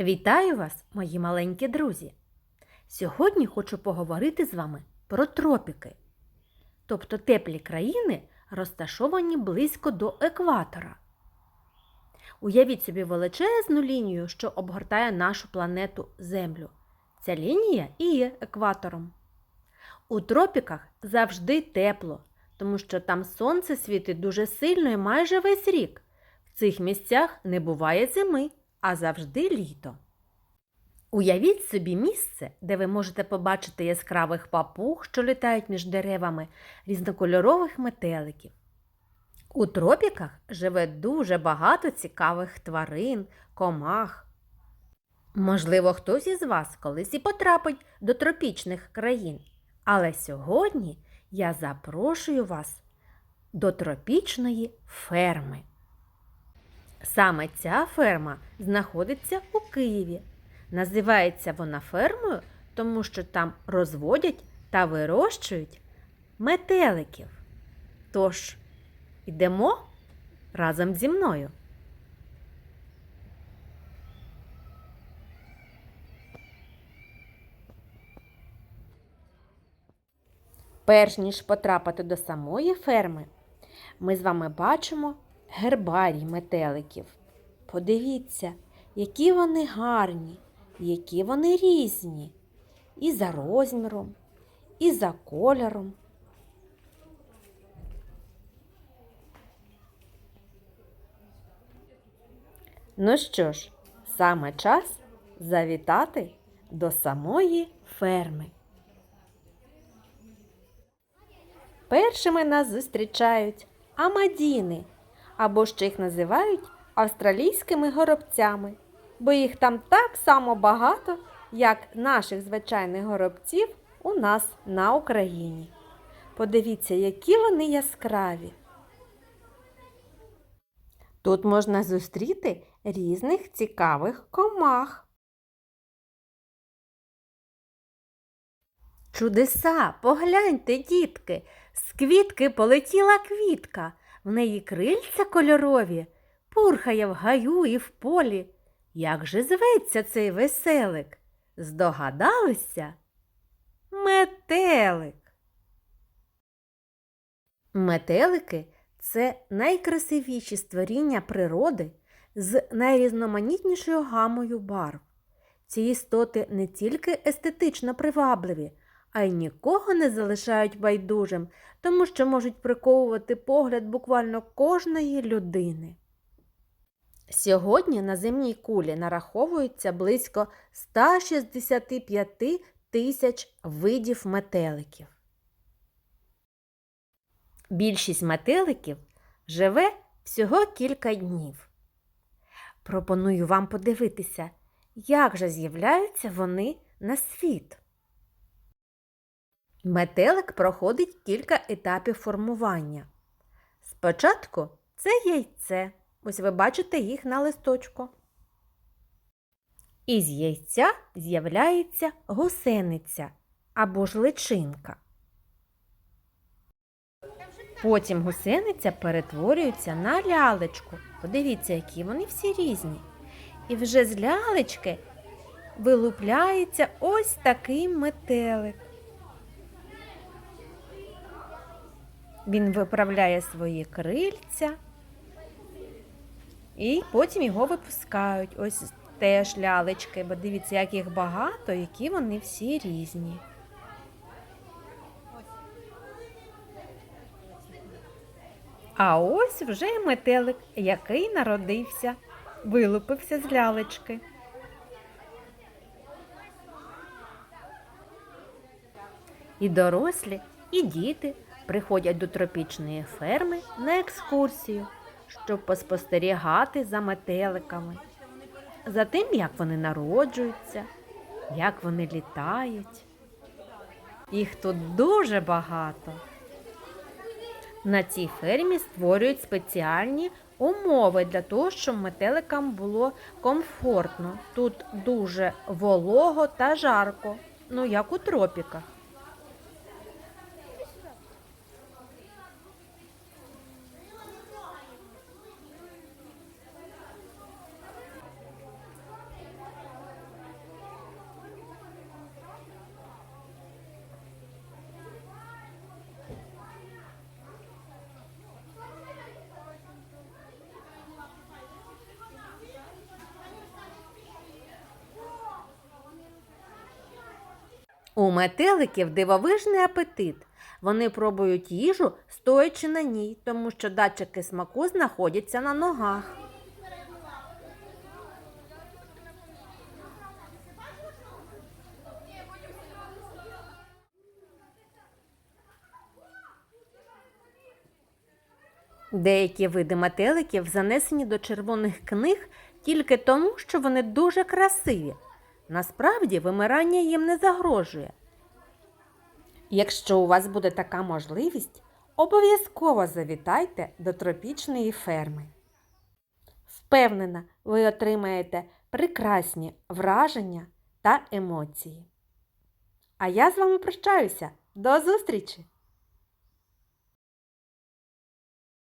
Вітаю вас, мої маленькі друзі! Сьогодні хочу поговорити з вами про тропіки, тобто теплі країни, розташовані близько до екватора. Уявіть собі величезну лінію, що обгортає нашу планету Землю. Ця лінія і є екватором. У тропіках завжди тепло, тому що там сонце світить дуже сильно і майже весь рік. В цих місцях не буває зими, а завжди літо. Уявіть собі місце, де ви можете побачити яскравих папуг, що літають між деревами, різнокольорових метеликів. У тропіках живе дуже багато цікавих тварин, комах. Можливо, хтось із вас колись і потрапить до тропічних країн. Але сьогодні я запрошую вас до тропічної ферми. Саме ця ферма знаходиться у Києві. Називається вона фермою, тому що там розводять та вирощують метеликів. Тож, йдемо разом зі мною. Перш ніж потрапити до самої ферми, ми з вами бачимо гербарій метеликів. Подивіться, які вони гарні, які вони різні. І за розміром, і за кольором. Ну що ж, саме час завітати до самої ферми. Першими нас зустрічають амадіни, або ще їх називають австралійськими горобцями, бо їх там так само багато, як наших звичайних горобців у нас на Україні. Подивіться, які вони яскраві. Тут можна зустріти різних цікавих комах. Чудеса, погляньте, дітки, з квітки полетіла квітка, в неї крильця кольорові, пурхає в гаю і в полі. Як же зветься цей веселик? Здогадалися? Метелик. Метелики це найкрасивіші створіння природи з найрізноманітнішою гамою барв. Ці істоти не тільки естетично привабливі, а й нікого не залишають байдужим, тому що можуть приковувати погляд буквально кожної людини. Сьогодні на земній кулі нараховується близько 165 тисяч видів метеликів. Більшість метеликів живе всього кілька днів. Пропоную вам подивитися, як же з'являються вони на світ. Метелик проходить кілька етапів формування. Спочатку це яйце. Ось ви бачите їх на листочку. Із яйця з'являється гусениця або ж личинка. Потім гусениця перетворюється на лялечку. Подивіться, які вони всі різні. І вже з лялечки вилупляється ось такий метелик. Він виправляє свої крильця і потім його випускають. Ось теж лялечки, бо дивіться, як їх багато, які вони всі різні. А ось вже метелик, який народився, вилупився з лялечки. І дорослі, і діти приходять до тропічної ферми на екскурсію, щоб поспостерігати за метеликами, за тим, як вони народжуються, як вони літають. Їх тут дуже багато. На цій фермі створюють спеціальні умови для того, щоб метеликам було комфортно. Тут дуже волого та жарко, ну як у тропіках. У метеликів дивовижний апетит. Вони пробують їжу, стоячи на ній, тому що датчики смаку знаходяться на ногах. Деякі види метеликів занесені до червоних книг тільки тому, що вони дуже красиві. Насправді вимирання їм не загрожує. Якщо у вас буде така можливість, обов'язково завітайте до тропічної ферми. Впевнена, ви отримаєте прекрасні враження та емоції. А я з вами прощаюся. До зустрічі!